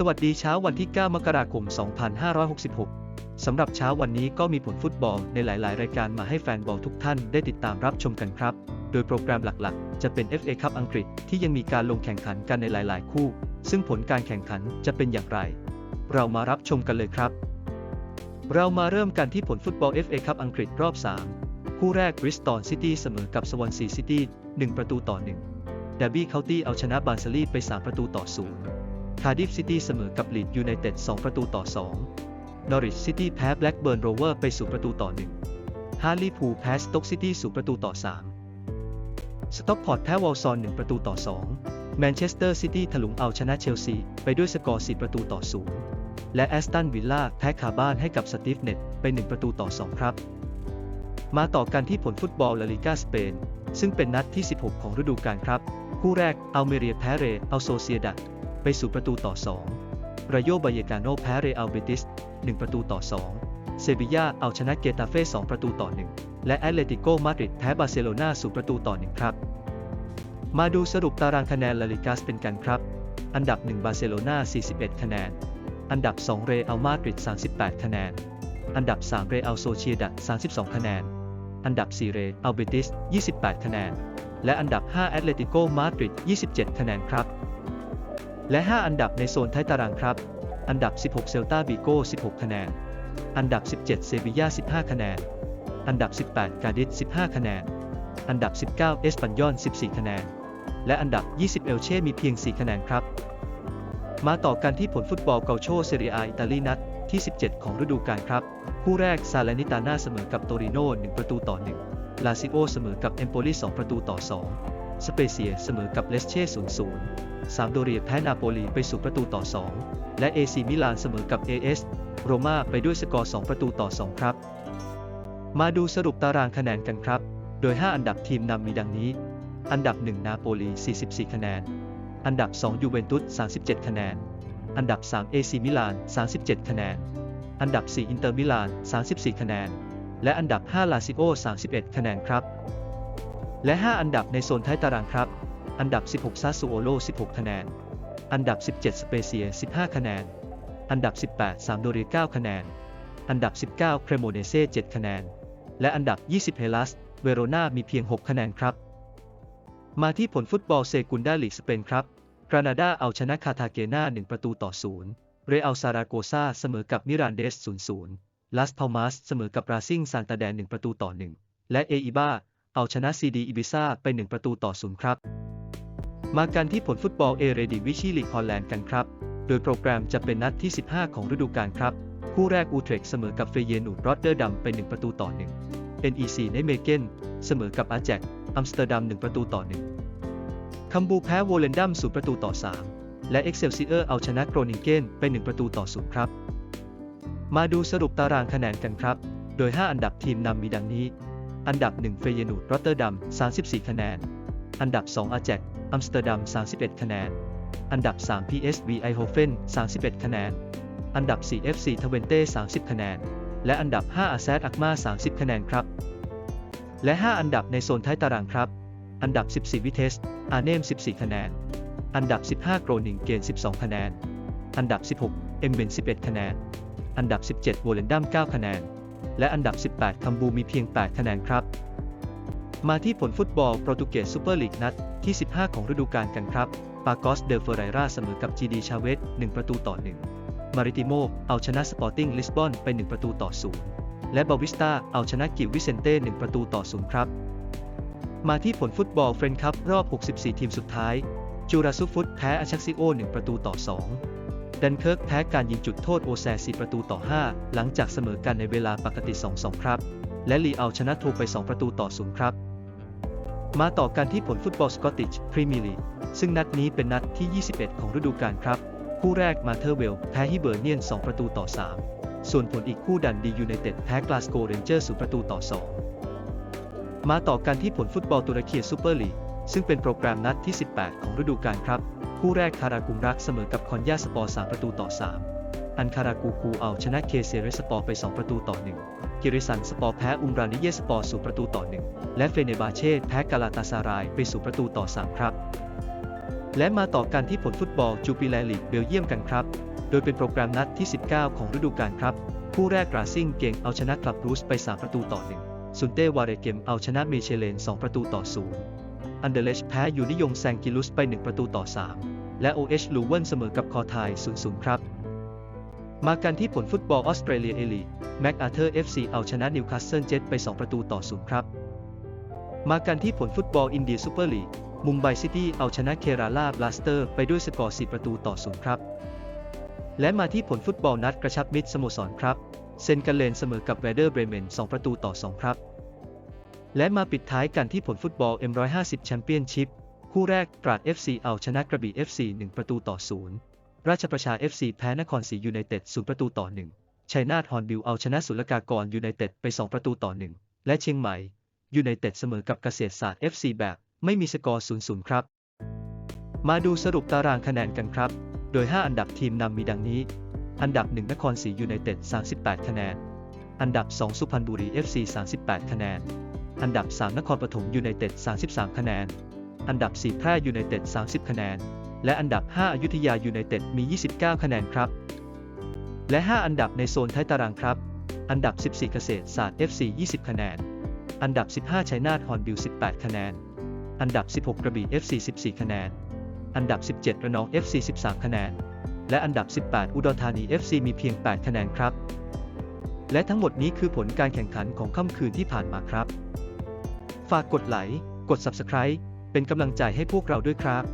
สวัสดีเช้าวันที่ 9 มกราคม 2566 สำหรับเช้าวันนี้ก็มีผลฟุตบอลในหลาย ๆ รายการมาให้แฟนบอลทุกท่านได้ติดตามรับชมกันครับ โดยโปรแกรมหลัก ๆ จะเป็น FA คัพอังกฤษที่ยังมีการลงแข่งขันกันในหลาย ๆ คู่ ซึ่งผลการแข่งขันจะเป็นอย่างไร เรามารับชมกันเลยครับ เรามาเริ่มกันที่ผลฟุตบอล FA คัพอังกฤษรอบ 3 คู่แรกบริสตอลซิตี้เสมอกับสวอนซีซิตี้1ประตูต่อ1ดาร์บี้เคาน์ตี้เอาชนะบาร์เซลีไป 3 ประตูต่อ 0 คาร์ดิฟซิตี้เสมอกับลีดยูไนเต็ด 2 ประตูต่อ 2 นอริชซิตี้แพ้แบล็กเบิร์นโรเวอร์ไปสู่ประตูต่อ 1 ฮาร์ลีพูแพ้สต็อกซิตี้สู่ประตูต่อ 3 สต็อกพอร์ตแพ้วอลซอน 1 ประตูต่อ 2 แมนเชสเตอร์ซิตี้ถลุงเอาชนะเชลซี ไปด้วยสกอร์ 4 ประตูต่อ 0 และแอสตันวิลล่าแพ้คาบ้านให้กับสตีฟเน็ตไป 1 ประตูต่อ 2 ครับ มาต่อกันที่ผลฟุตบอลลาลิกาสเปนซึ่งเป็นนัดที่ 16 ของฤดูกาลครับ คู่แรกอัลเมเรียแพ้เรอัลโซเซียดัด ไปสู่ประตูต่อ 2 รายโยบายกาโนแพ้เรอัลเบติส 1 ประตูต่อ 2 เซบียาเอาชนะเกตาเฟ่2ประตูต่อ 1 และแอตเลติโกมาดริดแพ้บาร์เซโลนาสู่ประตูต่อ 1 ครับ มาดูสรุปตารางคะแนนลาลิกาสเป็นกันครับ อันดับ 1 บาร์เซโลนา41 คะแนน อันดับ 2 เรอัลมาดริด 38 คะแนน อันดับ 3 เรอัลโซเชียดัด32 คะแนน อันดับ 4 เรอัลเบติส 28 คะแนน และอันดับ 5 แอตเลติโกมาดริด 27 คะแนนครับ และ 5 อันดับในโซนท้ายตารางครับ อันดับ 16 เซลตาบิโก16 คะแนน อันดับ 17 เซบียา15 คะแนน อันดับ 18 กาดิส15 คะแนน อันดับ 19 เอสปันยอน 14 คะแนน และอันดับ 20 เอลเช่ มีเพียง 4 คะแนนครับ มาต่อกันที่ผลฟุตบอลเกาโชเซเรียอิตาลีนัดที่ 17 ของฤดูกาลครับ คู่แรกซาเลนิตาน่าเสมอกับโตริโน่1ประตูต่อ 1 ลาซิโอเสมอกับเอมโปลี2 ประตูต่อ 2 สเปเซียเสมอกับเลสเช่0-0ซามโดเรียแพ้นาโปลีไปสู่ประตูต่อ 2 และเอซีมิลานเสมอกับ AS โรม่าไปด้วยสกอร์ 2 ประตูต่อ 2 ครับ มาดูสรุปตารางคะแนนกันครับ โดย 5 อันดับทีมนำมีดังนี้ อันดับ 1 นาโปลี 44 คะแนน อันดับ 2 ยูเวนตุส 37 คะแนน อันดับ3เอซีมิลาน 37 คะแนน อันดับ 4 อินเตอร์มิลาน 34 คะแนน และอันดับ 5 ลาซิโอ 31 คะแนนครับ และ 5 อันดับในโซนท้ายตารางครับ อันดับ 16 ซาซูโอโล 16 คะแนน อันดับ 17 สเปเซีย 15 คะแนน อันดับ 18 ซามโดเรีย9คะแนน อันดับ 19 เครโมเนเซ่ 7 คะแนน และอันดับ 20 เฮลัส เวโรนามีเพียง 6 คะแนนครับ มาที่ผลฟุตบอลเซกุนดาลีสเปนครับ กรานาดาเอาชนะคาทาเกนา1 ประตูต่อ 0 เรอัลซาราโกซาเสมอกับมิรานเดส 0-0 ลาสพาลมาสเสมอกับราซิงซานตาแดน 1 ประตูต่อ 1 และเออิบา เอาชนะซีดีอิบิซาไป1ประตูต่อ0ครับ มากันที่ผลฟุตบอลเอเรดิวิชีลีกฮอลแลนด์กันครับ โดยโปรแกรมจะเป็นนัดที่ 15 ของฤดูกาลครับ คู่แรกอูเทรกเสมอกับเฟเยนูรอตเดอร์ดัมไป 1 ประตูต่อ 1 NEC ในเมเกนเสมอกับอาแจกอัมสเตอร์ดัม 1 ประตูต่อ 1 คัมบูแพ้โวเลนดัม0ประตูต่อ 3 และเอ็กเซลซิเออร์เอาชนะโกรนิงเกนไป 1 ประตูต่อ0ครับ มาดูสรุปตารางคะแนนกันครับ โดย 5 อันดับทีมนำมีดังนี้ อันดับ 1 เฟเยนูดรอตเตอร์ดัม 34 คะแนน อันดับ 2 อาแจกอัมสเตอร์ดัม 31 คะแนน อันดับ 3 PSV ไอโฮเฟน 31 คะแนน อันดับ 4 FC ทเวนเต้ 30 คะแนน และอันดับ 5 อาแซดอักมา 30 คะแนนครับ และ 5 อันดับในโซนท้ายตารางครับ อันดับ 14 วิเทส อาเนม 14 คะแนน อันดับ 15 โกรนิงเกน 12 คะแนน อันดับ 16 เอ็มเบน11 คะแนน อันดับ 17 โวเลนดัม 9 คะแนน และอันดับ 18 คัมบูมีเพียง 8 คะแนนครับ มาที่ผลฟุตบอลโปรตุเกสซูเปอร์ลีกนัดที่ 15 ของฤดูกาลกันครับ ปากอสเดลเฟอไรราเสมอกับจีดีชาเวส1 ประตูต่อ 1 มาริติโม เอาชนะสปอร์ติ้งลิสบอนไป 1 ประตูต่อ 0 และบาวิสตาเอาชนะกิววิเซนเต้ 1 ประตูต่อ 0 ครับ มาที่ผลฟุตบอลเฟรนด์คัพรอบ 64 ทีมสุดท้าย จูราซุฟุตแพ้อาชักซิโอ 1 ประตูต่อ 2 ดันเคิร์กแพ้การยิงจุดโทษโอแซ4ประตูต่อ 5 หลังจากเสมอกันในเวลาปกติ 2-2 ครับ และลีเอาชนะโทไป 2 ประตูต่อ 0 ครับ มาต่อกันที่ผลฟุตบอลสกอตติชพรีเมียร์ลีกซึ่งนัดนี้เป็นนัดที่ 21 ของฤดูกาลครับ คู่แรกมาเธอร์เวลแพ้ฮิเบอร์เนียน 2 ประตูต่อ 3 ส่วนผลอีกคู่ดันดียูไนเต็ดแพ้กลาสโกเรนเจอร์ 0 ประตูต่อ 2 มาต่อกันที่ผลฟุตบอลตุรกีซูเปอร์ลีกซึ่งเป็นโปรแกรมนัดที่ 18 ของฤดูกาลครับ คู่แรกคารากุมรักเสมอกับคอนยาสปอร์3ประตูต่อ 3 อันคารากูคูเอาชนะเคเซเรสปอร์ไป 2 ประตูต่อ 1 กิริสันสปอร์แพ้อุมรานิเยสปอร์สู่ประตูต่อ 1 และเฟเนบาเช่แพ้กาลาตาซารายไปสู่ประตูต่อ 3 ครับ และมาต่อกันที่ผลฟุตบอลจูปิแลลีกเบลเยียมกันครับ โดยเป็นโปรแกรมนัดที่ 19 ของฤดูกาลครับ คู่แรกราซิ่งเก่งเอาชนะคลับรูสไป 3 ประตูต่อ 1ซุนเต้วาเรเกมเอาชนะเมเชเลน 2 ประตูต่อ 0 อันเดเลชแพ้อยู่นิยงแซงกิลุสไป 1 ประตูต่อ 3 และ OH ลูเวนเสมอกับคอไทย 0-0 ครับ มากันที่ผลฟุตบอลออสเตรเลียเอลีแม็กอาเธอร์ FC เอาชนะนิวคาสเซิลเจ็ตไป 2 ประตูต่อ 0 ครับ มากันที่ผลฟุตบอลอินเดียซูเปอร์ลีกมุมไบซิตี้เอาชนะเคราลาบลาสเตอร์ไปด้วยสกอร์ 4 ประตูต่อ 0 ครับ และมาที่ผลฟุตบอลนัดกระชับมิตรสโมสรครับ เซนกันเลนเสมอกับเวเดอร์เบรเมน 2 ประตูต่อ 2 ครับ และมาปิดท้ายกันที่ผลฟุตบอล M150 แชมเปี้ยนชิพคู่แรกตราด FC เอาชนะกระบี่ FC 1 ประตูต่อ 0 ราชประชา FC แพ้นครศรียูไนเต็ด 0 ประตูต่อ 1 ชัยนาทฮอนบิลเอาชนะศุลกากรยูไนเต็ดไป 2 ประตูต่อ 1 และเชียงใหม่ยูไนเต็ดเสมอกับเกษตรศาสตร์ FC แบบไม่มีสกอร์ 0-0 ครับ มาดูสรุปตารางคะแนนกันครับ โดย 5 อันดับทีมนำมีดังนี้ อันดับ 1 นครศรียูไนเต็ด 38 คะแนน อันดับ 2 สุพรรณบุรี FC 38 คะแนน อันดับ 3 นครปฐมยูไนเต็ด 33 คะแนน อันดับ 4 แพร่ยูไนเต็ด 30 คะแนน และอันดับ 5 อยุธยายูไนเต็ดมี 29 คะแนนครับ และ 5 อันดับในโซนท้ายตารางครับ อันดับ 14 เกษตรศาสตร์ FC 20 คะแนน อันดับ 15ชัยนาทฮอนบิล 18 คะแนน อันดับ 16 กระบี่ FC 14 คะแนน อันดับ 17 ระนอง FC 13 คะแนน และอันดับ 18 อุดรธานี FC มีเพียง 8 คะแนนครับ และทั้งหมดนี้คือผลการแข่งขันของค่ำคืนที่ผ่านมาครับ ฝากกดไลค์ กด Subscribe เป็นกำลังใจให้พวกเราด้วยครับ